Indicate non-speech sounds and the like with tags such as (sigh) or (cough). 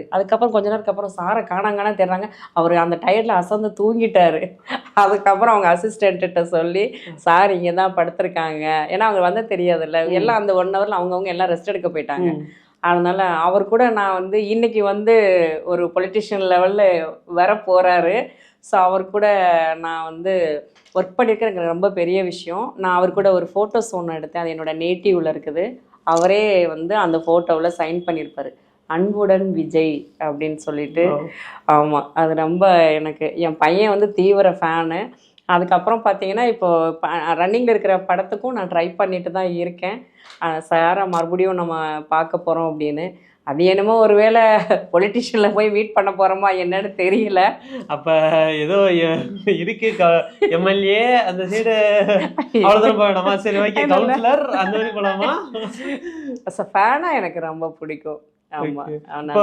இருந்தது அதுக்கப்புறம் கொஞ்ச நேரத்துக்கு அப்புறம் சாரை காணாங்கானா தேடுறாங்க. அவர் அந்த டயர்டில் அசந்து தூங்கிட்டாரு. அதுக்கப்புறம் அவங்க அசிஸ்டண்ட்ட சொல்லி சார் இங்கே தான் படுத்திருக்காங்க. ஏன்னா அவங்க வந்து தெரியாதுல்ல. எல்லாம் அந்த ஒன் ஹவரில் அவங்கவுங்க எல்லாம் ரெஸ்ட் எடுக்க போயிட்டாங்க. அதனால அவர் கூட நான் வந்து இன்னைக்கு வந்து ஒரு பொலிட்டிஷியன் லெவலில் வர போறாரு. ஸோ அவர் கூட நான் வந்து ஒர்க் பண்ணியிருக்கேன் எனக்கு ரொம்ப பெரிய விஷயம். நான் அவர் கூட ஒரு ஃபோட்டோஸ் ஒன்று எடுத்தேன். அது என்னோட நேட்டிவ்ல இருக்குது. அவரே வந்து அந்த ஃபோட்டோவில் சைன் பண்ணியிருப்பாரு. அன்புடன் விஜய் அப்படின்னு சொல்லிட்டு. ஆமாம் அது ரொம்ப எனக்கு என் பையன் வந்து தீவிர ஃபேனு அதுக்கப்புறம் பார்த்தீங்கன்னா இப்போ ரன்னிங்கில் இருக்கிற படத்துக்கும் நான் ட்ரை பண்ணிட்டு தான் இருக்கேன். சாரை மறுபடியும் நம்ம பார்க்க போகிறோம் அப்படின்னு. அது என்னமோ ஒருவேளை பொலிட்டிஷியனில் போய் மீட் பண்ண போகிறோமா என்னன்னு தெரியல. அப்ப ஏதோ இருக்கு எம்எல்ஏ அந்த சைடு. அவ்வளவுதான் போயிடமா சரி ஓகே கவுன்சிலர் (laughs) அந்த மாதிரி போலாமா? ஃபேனாக எனக்கு ரொம்ப பிடிக்கும். ஆமாம் Okay. அதனால இப்போ